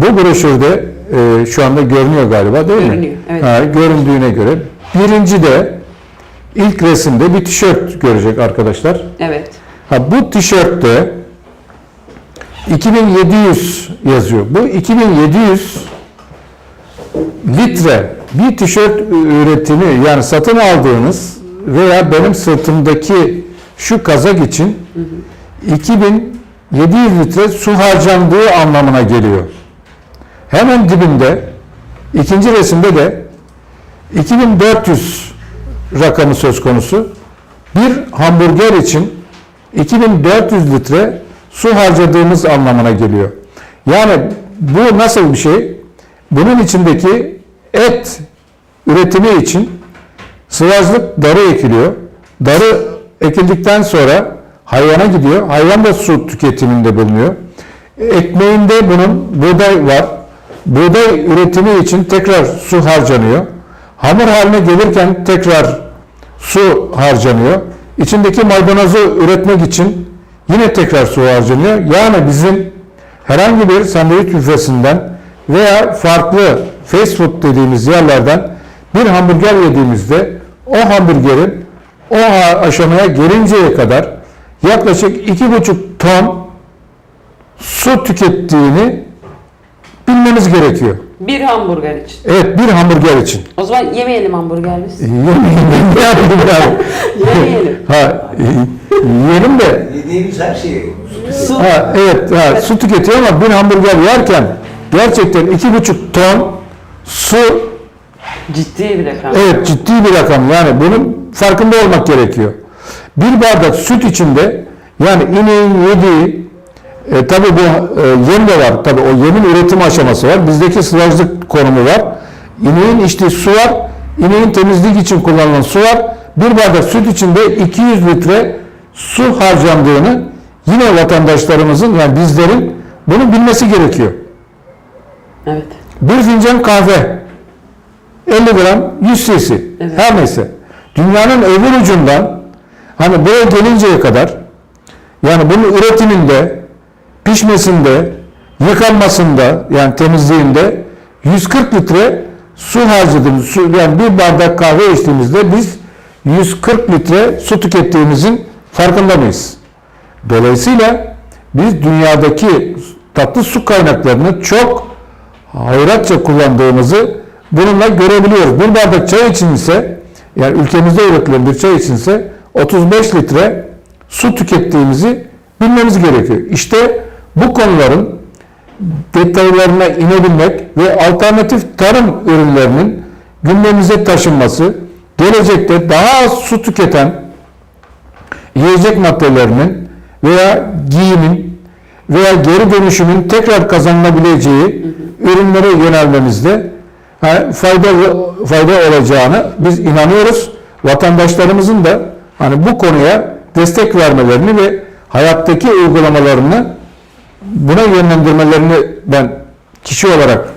Bu broşürde e, şu anda görünüyor galiba değil mi? Görünüyor, evet. Ha, göründüğüne göre. Birinci de ilk resimde bir tişört görecek arkadaşlar. Evet. Ha, bu tişörtte 2700 yazıyor. Bu 2700 litre bir tişört üretimi yani satın aldığınız veya benim sırtımdaki şu kazak için 2700 litre su harcandığı anlamına geliyor. Hemen dibinde ikinci resimde de 2400 rakamı söz konusu. Bir hamburger için 2400 litre su harcadığımız anlamına geliyor. Yani bu nasıl bir şey? Bunun içindeki et üretimi için sıvazlık darı ekiliyor. Darı ekildikten sonra hayvana gidiyor. Hayvan da su tüketiminde bulunuyor. Ekmeğinde bunun buğday var. Buğday üretimi için tekrar su harcanıyor. Hamur haline gelirken tekrar su harcanıyor. İçindeki maydanozu üretmek için yine tekrar su harcanıyor. Yani bizim herhangi bir sandviç büfesinden veya farklı fast food dediğimiz yerlerden bir hamburger yediğimizde o hamburgerin o aşamaya gelinceye kadar yaklaşık iki buçuk ton su tükettiğini bilmemiz gerekiyor. Bir hamburger için. Evet bir hamburger için. O zaman yemeyelim hamburger biz. Yemeyin ben ne yapayım yani? Yemeyelim. Ha, e, yiyelim de Yediğimiz her şeyi Su. ha, evet ha, su tüketiyor ama bir hamburger yerken gerçekten iki buçuk ton su Ciddi bir rakam. evet ciddi bir rakam yani bunun farkında olmak gerekiyor. Bir bardak süt içinde yani ineğin yediği e, tabi bu e, yem de var tabi o yemin üretim aşaması var bizdeki sıvazlık konumu var ineğin içtiği su var ineğin temizlik için kullanılan su var bir bardak süt içinde 200 litre su harcandığını yine vatandaşlarımızın yani bizlerin bunu bilmesi gerekiyor. Evet. Bir fincan kahve 50 gram 100 cc Evet. her neyse. Dünyanın öbür ucundan hani buraya gelinceye kadar yani bunun üretiminde, pişmesinde, yıkanmasında yani temizliğinde 140 litre su harcadığımız, su, yani bir bardak kahve içtiğimizde biz 140 litre su tükettiğimizin farkında mıyız? Dolayısıyla biz dünyadaki tatlı su kaynaklarını çok hayratça kullandığımızı bununla görebiliyoruz. Bir bardak çay için ise yani ülkemizde üretilen bir çay için ise 35 litre su tükettiğimizi bilmemiz gerekiyor. İşte bu konuların detaylarına inebilmek ve alternatif tarım ürünlerinin gündemimize taşınması, gelecekte daha az su tüketen yiyecek maddelerinin veya giyimin veya geri dönüşümün tekrar kazanılabileceği ürünlere yönelmemizde fayda fayda olacağını biz inanıyoruz. Vatandaşlarımızın da hani bu konuya destek vermelerini ve hayattaki uygulamalarını buna yönlendirmelerini ben kişi olarak